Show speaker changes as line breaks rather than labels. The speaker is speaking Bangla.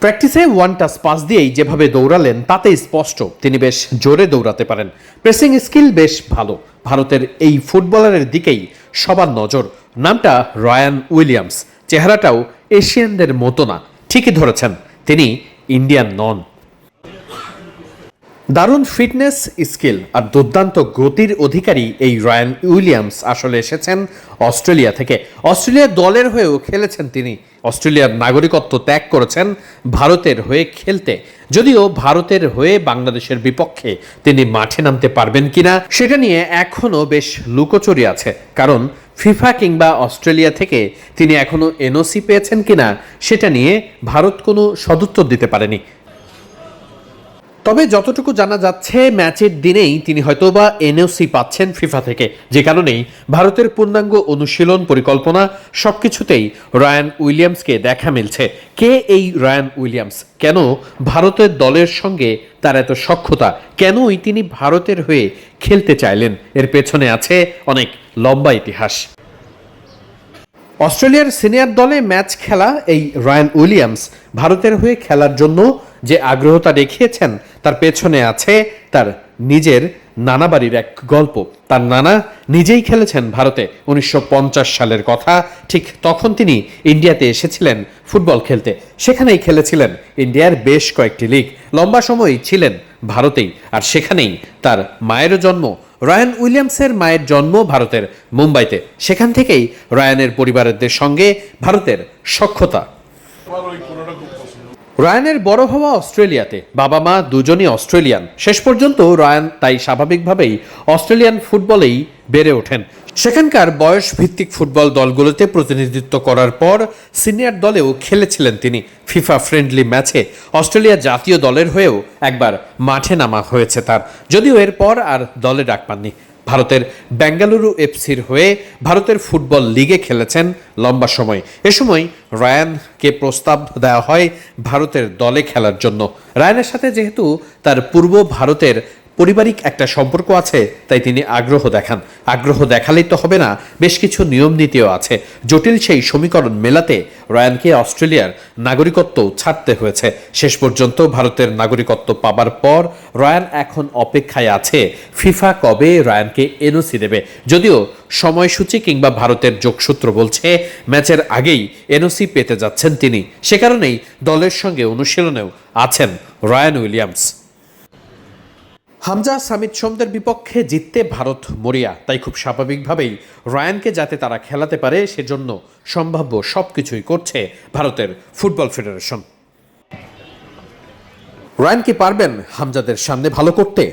প্র্যাকটিসে ওয়ান টাচ পাস দিয়েই যেভাবে দৌড়ালেন তাতে স্পষ্ট তিনি বেশ জোরে দৌড়াতে পারেন। প্রেসিং স্কিল বেশ ভালো। ভারতের এই ফুটবলারের দিকেই সবার নজর। নামটা রয়্যান উইলিয়ামস। চেহারাটাও এশিয়ানদের মতো না। ঠিকই ধরেছেন। তিনি ইন্ডিয়ান নন। দারুণ ফিটনেস, স্কিল আর দুর্দান্ত গতির অধিকারী এই রয়ান উইলিয়ামস আসলে এসেছেন অস্ট্রেলিয়া থেকে। অস্ট্রেলিয়া দলের হয়েও খেলেছেন তিনি। অস্ট্রেলিয়ার নাগরিকত্ব ত্যাগ করেছেন ভারতের হয়ে খেলতে। যদিও ভারতের হয়ে বাংলাদেশের বিপক্ষে তিনি মাঠে নামতে পারবেন কিনা, সেটা নিয়ে এখনও বেশ লুকোচুরি আছে। কারণ ফিফা কিংবা অস্ট্রেলিয়া থেকে তিনি এখনও এনওসি পেয়েছেন কিনা, সেটা নিয়ে ভারত কোনো সদুত্তর দিতে পারেনি। তবে যতটুকু জানা যাচ্ছে, ম্যাচের দিনেই তিনি হয়তোবা এনওসি পাচ্ছেন ফিফা থেকে। যে কারণেই ভারতের পূর্ণাঙ্গ অনুশীলন পরিকল্পনা সবকিছুতেই রয়ান উইলিয়ামসকে দেখা মিলছে। কে এই রয়ান উইলিয়ামস? কেন ভারতের দলের সঙ্গে তার এত সক্ষতা কেনই তিনি ভারতের হয়ে খেলতে চাইলেন? এর পেছনে আছে অনেক লম্বা ইতিহাস। অস্ট্রেলিয়ার সিনিয়র দলে ম্যাচ খেলা এই রয়ান উইলিয়ামস ভারতের হয়ে খেলার জন্য যে আগ্রহতা দেখিয়েছেন, তার পেছনে আছে তার নিজের নানা বাড়ির এক গল্প। তার নানা নিজেই খেলেছেন ভারতে। উনিশশো পঞ্চাশ সালের কথা, ঠিক তখন তিনি ইন্ডিয়াতে এসেছিলেন ফুটবল খেলতে। সেখানেই খেলেছিলেন ইন্ডিয়ার বেশ কয়েকটি লিগ। লম্বা সময় ছিলেন ভারতেই, আর সেখানেই তার মায়েরও জন্ম। রয়ান উইলিয়ামসের মায়ের জন্ম ভারতের মুম্বাইতে। সেখান থেকেই রয়ানের পরিবারদের সঙ্গে ভারতের সখ্যতা। রয়ানের বড় হওয়া অস্ট্রেলিয়াতে বাবা মা দুজনই অস্ট্রেলিয়ান। শেষ পর্যন্ত রয়ান তাই স্বাভাবিকভাবেই অস্ট্রেলিয়ান ফুটবলেই বেড়ে ওঠেন। সেখানকার বয়স ভিত্তিক ফুটবল দলগুলোতে প্রতিনিধিত্ব করার পর সিনিয়র দলেও খেলেছিলেন তিনি। ফিফা ফ্রেন্ডলি ম্যাচে অস্ট্রেলিয়া জাতীয় দলের হয়েও একবার মাঠে নামা হয়েছে তার। যদিও এরপর আর দলে ডাক পাননি। ভারতের বেঙ্গালুরু এফসির হয়ে ভারতের ফুটবল লিগে খেলেছেন লম্বা সময়। এ সময় রায়ানকে প্রস্তাব দেওয়া হয় ভারতের দলে খেলার জন্য। রায়ানের সাথে যেহেতু তার পূর্ব ভারতের পারিবারিক একটা সম্পর্ক আছে, তাই তিনি আগ্রহ দেখান। আগ্রহ দেখালেই তো হবে না, বেশ কিছু নিয়ম নীতিও আছে। জটিল সেই সমীকরণ মেলাতে রয়ানকে অস্ট্রেলিয়ার নাগরিকত্ব ছাড়তে হয়েছে। শেষ পর্যন্ত ভারতের নাগরিকত্ব পাবার পর রয়ান এখন অপেক্ষায় আছে, ফিফা কবে রয়ানকে এনওসি দেবে। যদিও সময়সূচি কিংবা ভারতের যোগসূত্র বলছে, ম্যাচের আগেই এনওসি পেতে যাচ্ছেন তিনি। সে কারণেই দলের সঙ্গে অনুশীলনেও আছেন রয়ান উইলিয়ামস। হামজা সামিদ সোমদের বিপক্ষে জিততে ভারত মরিয়া। তাই খুব স্বাভাবিকভাবেই রায়ানকে যাতে তারা খেলাতে পারে, সেজন্য সম্ভাব্য সব কিছুই করছে ভারতের ফুটবল ফেডারেশন। রয়ান কি পারবেন হামজাদের সামনে ভালো করতে?